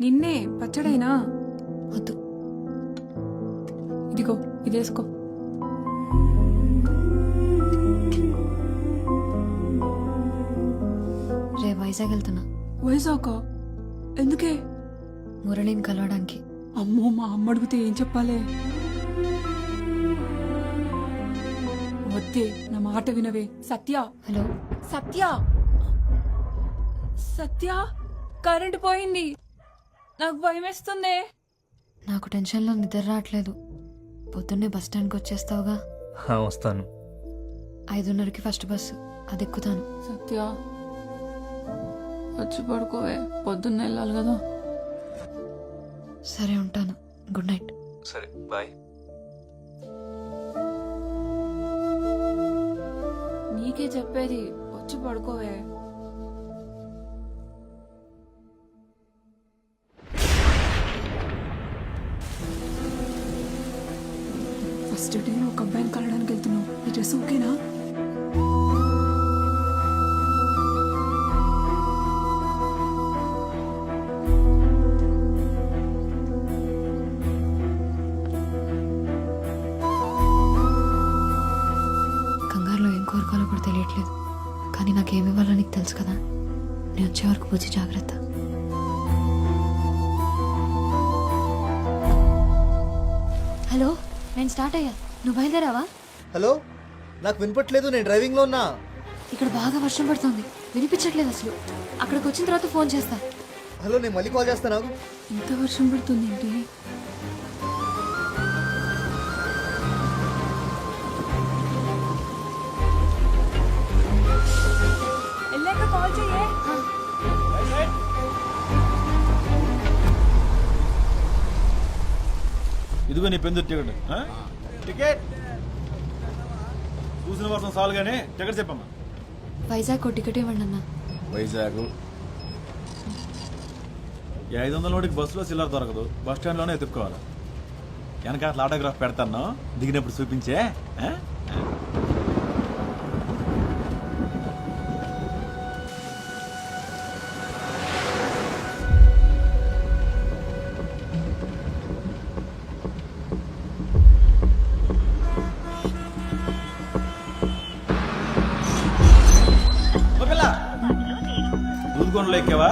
నిన్నే పచ్చడైనా? వద్దు. ఇదిగో ఇదేసుకో. రే వైజాగ్ వెళ్తున్నా. వైజాగ్? ఎందుకే? మురళిని కలవడానికి. అమ్మో మా అమ్మ అడిగితే ఏం చెప్పాలే? వద్దే నా మాట వినవే. సత్య. హలో. సత్య. సత్య కరెంట్ పోయింది. నాకు భయం వేస్తుంది నాకు టెన్షన్లో నిద్ర రావట్లేదు. పొద్దున్నే బస్ స్టాండ్కి వచ్చేస్తావుగా? హా, వస్తాను. ఐదున్నరకి ఫస్ట్ బస్సు. అది ఎక్కుతాను సత్య వచ్చి పడుకోవే. పొద్దున్న వెళ్ళాలి కదా. సరే ఉంటాను. Good night. సరే బాయ్. నీకే చెప్పేది వచ్చి పడుకోవే. ఫస్ట్ డే ఒక అబ్బాయిని కలవడానికి వెళ్తున్నావు. ఈ డ్రెస్ ఓకేనా? కంగారులో ఏం కోరుకోవాలో కూడా తెలియట్లేదు. కానీ నాకేమి ఇవ్వాలో నీకు తెలుసు కదా. నేను వచ్చే వరకు పూచి జాగ్రత్త. హలో? నేను స్టార్ట్ అయ్యా. నువ్వు బయలుదేరావా? హలో? నాకు వినపట్లేదు నేను డ్రైవింగ్లో ఉన్నా. ఇక్కడ బాగా వర్షం పడుతుంది. వినిపించట్లేదు అసలు. అక్కడికి వచ్చిన తర్వాత ఫోన్ చేస్తా. హలో నేను మళ్ళీ కాల్ చేస్తాను. ఇంత వర్షం పడుతుంది ఏంటి? ఇదిగో నీ పెందు టికెట్? టికెట్. చూసిన వర్షం చాలు కానీ టికెట్ చెప్పమ్మా. వైజాగ్ ఒక టికెట్ ఇవ్వండి అన్న. వైజాగ్. ఐదు వందల నోటికి బస్సులో చిల్లర దొరకదు. బస్ స్టాండ్లోనే ఎత్తుక్కోవాలి. వెనక అట్లా ఆటోగ్రాఫ్ పెడతాను. దిగినప్పుడు చూపించే దూదుకొండలో ఎక్కావా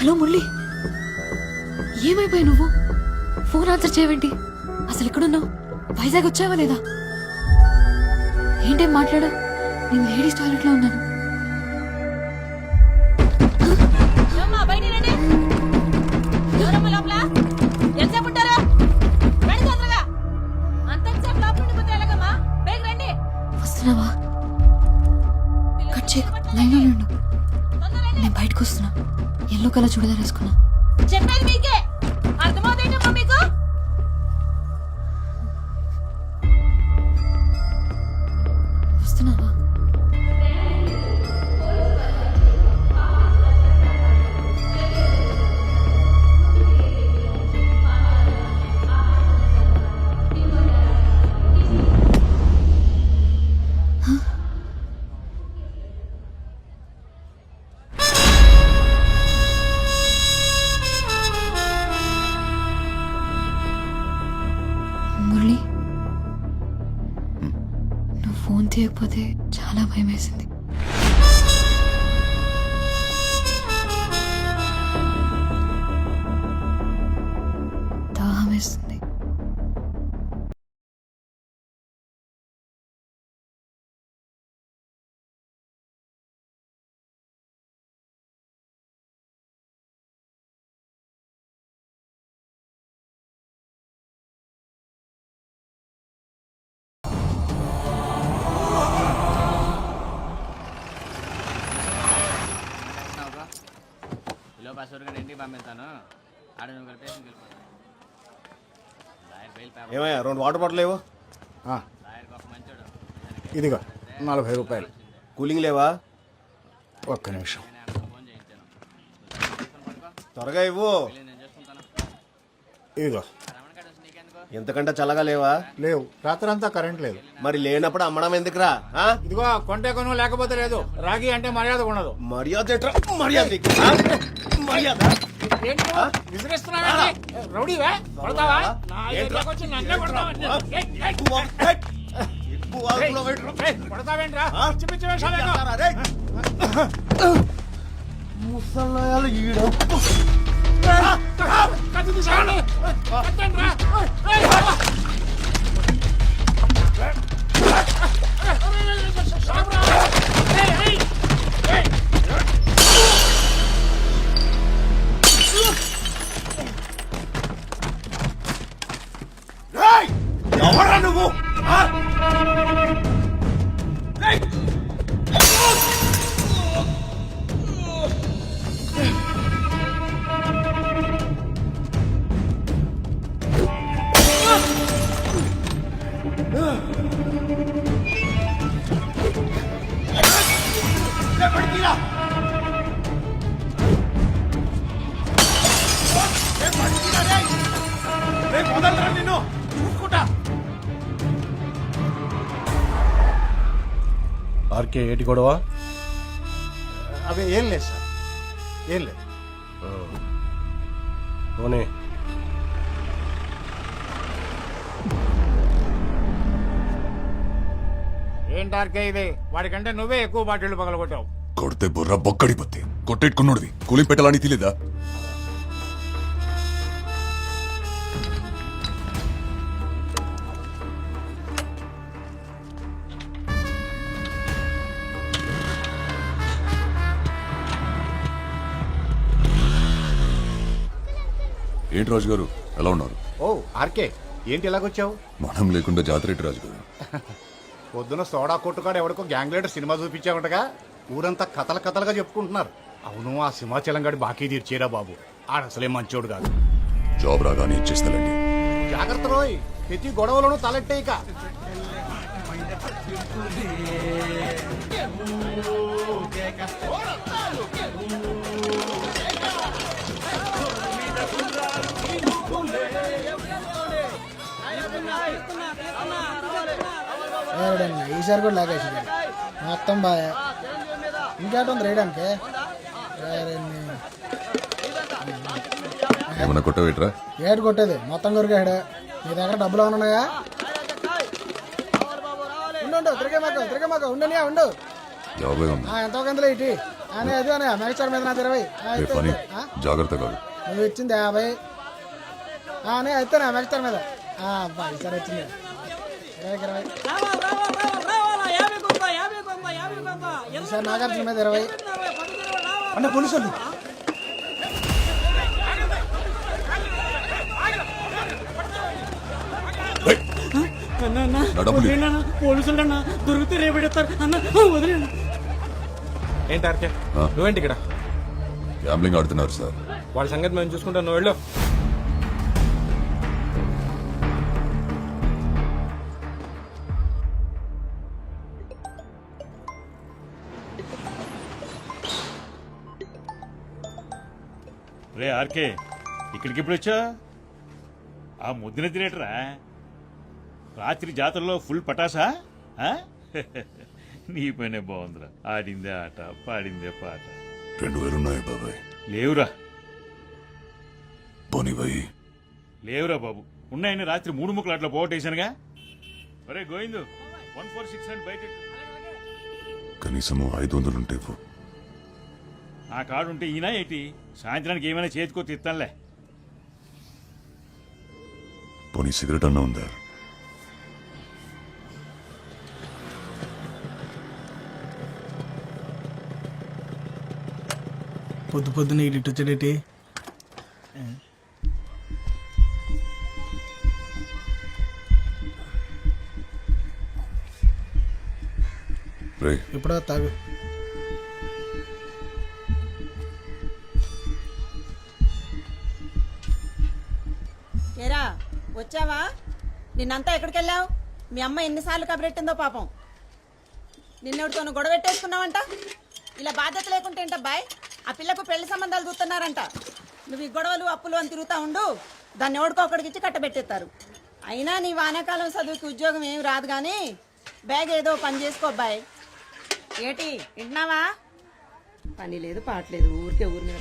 హలో మురళి. ఏమైపోయి నువ్వు? ఫోన్ ఆన్సర్ చేయవేంటి? అసలు ఎక్కడున్నావు? వైజాగ్ వచ్చావా లేదా? ఏంటేం మాట్లాడా నేను లేడీస్ టాయిలెట్లో ఉన్నాను. ఎల్లో తీయకపోతే చాలా భయం వేసింది ఇంటికి పంపిస్తాను. ఆడ నువ్వు వెళ్ళిపోతాను ఏమయ్యా రెండు వాటర్ బాటిల్ లేవు? మంచోడు. ఇదిగో నలభై రూపాయలు. కూలింగ్ లేవా? ఒక్క నిమిషం. త్వరగా ఇవ్వు. ఇదిగో. ఎంతకంటే చల్లగా లేవా? లేవు. రాత్రంతా కరెంట్ లేదు. మరి లేనప్పుడు అమ్మడం ఎందుకురా? ఇదిగో కొంటే కొను లేకపోతే లేదు. రాగి అంటే మర్యాద ఉండదు. మర్యాద ఎట్రా? మర్యాద? మర్యాద రౌడీవా కొడతావా ఏంట్రా? ఎక్కువ, హెట్. ఎక్కువ వాగుతున్నావు ఏంట్రా? కొడతావేంట్రా ఆ? వదలరా నిన్ను చూసుకుంటా ఆర్కే ఏటి గొడవ? అవి ఏం లేదు సార్. ఏం లేదు. పోనీ. ఏంటార్కే ఇది? వాడికంటే నువ్వే ఎక్కువ బాటిల్ పగలగొట్టావు. కొడితే బుర్ర బొక్కడిపోతే కొట్టెట్టుకున్నోడివి. కూలింగ్ పెట్టాలని తెలియదా ఏంటి రాజు గారు ఎలా ఉన్నారు? ఓ ఆర్కే. ఏంటి ఇలాగొచ్చావు? మనం లేకుండా జాతర రాజు గారు పొద్దున సోడా కొట్టుకాడు ఎవడికో గ్యాంగ్ లీడర్ సినిమా చూపించావుంటగా? ఊరంతా కథల కథలుగా చెప్పుకుంటున్నారు. అవును ఆ సింహాచలం గడి బాకీ తీర్చేరా బాబు. ఆడ అసలే మంచోడు కాదు. జాబ్ రాగానే ఇచ్చేస్తానండి. జాగ్రత్త రోయ్. ప్రతి గొడవలోనూ తలెట్టే ఇక ఈసారి కూడా లాగేసింది మొత్తం బాగా. ఇంకేటుంది రేయడానికి ఏమన్నా కొట్టవేట్రా? ఏడు కొట్టేది. మొత్తం కొరికాడు నీ దగ్గర డబ్బులు ఏమైనా ఉన్నాయా? ఉండు తిరిగే మాకు తిరిగే మాకు. ఉండనియా ఉండు. ఎంతో కొంతలో ఇటీ అని అది అని మేకచారు మీద నాది ఇరవై. ఆ, రే అయితే పని. అయితే. ఆ? జాగ్రత్త కాదు. నువ్వు ఇచ్చింది యాభై. అని అయితే నా మేకచారు మీద. ఆ, అబ్బా ఈసారి వచ్చింది. ఈసారి నాగార్జున మీద ఇరవై అంటే పోలీసు నా డబ్బులు ఇవ్వు. పోలీసులు అన్న దొరికితే రేపెడతారు అన్న వదిలేండి ఏంటి ఆర్కే? నువ్వేంటి ఇక్కడ? గ్యాంబ్లింగ్ ఆడుతున్నారు సార్. వాళ్ళ సంగతి మేము చూసుకుంటాం. నువ్వు వెళ్ళు. రే ఆర్కే ఇక్కడికి ఎప్పుడు వచ్చా? ఆ ముద్దున తినేటరా? రాత్రి జాతరలో ఫుల్ పటాసా? నీ పనే బాగుందిరా. ఆడిందే ఆట పాడిందే పాట. రెండు వేలు ఉన్నాయి బాబాయ్. లేవురా. పోనీ భయ్ లేవురా బాబు. ఉన్నాయని రాత్రి మూడు ముక్కలు అట్లా పోగొట్టేశానుగా? ఒరే Govindu one four six and బయట పెట్టు. కనీసం ఐదు వందలు ఉంటే ఇవ్వు. ఆ కార్డు ఉంటే ఈయన ఏంటి? సాయంత్రానికి ఏమైనా చేతికో తిత్తానులే పోనీ సిగరెట్ అన్నా ఉందా? పొద్దు పొద్దున ఇటు వచ్చాడేటి ఇప్పుడా తాగు. నిన్నంతా ఎక్కడికి వెళ్ళావు మీ అమ్మ ఎన్నిసార్లు కబరెట్టిందో పాపం. నిన్నెవరితోనూ గొడవ పెట్టేసుకున్నావంట? ఇలా బాధ్యత లేకుంటే బాయ్ ఆ పిల్లకు పెళ్ళి సంబంధాలు చూస్తున్నారంట. నువ్వు ఈ గొడవలు అప్పులు అని తిరుగుతా ఉండు. దాన్ని ఎవడికో ఒకడికి కట్టబెట్టేస్తారు. అయినా నీ వానాకాలం చదువుకి ఉద్యోగం ఏమి రాదు కానీ బ్యాగ్ ఏదో పని చేసుకో బాయ్ ఏటి వింటున్నావా? పని లేదు పాటలేదు ఊరికే ఊరి మీద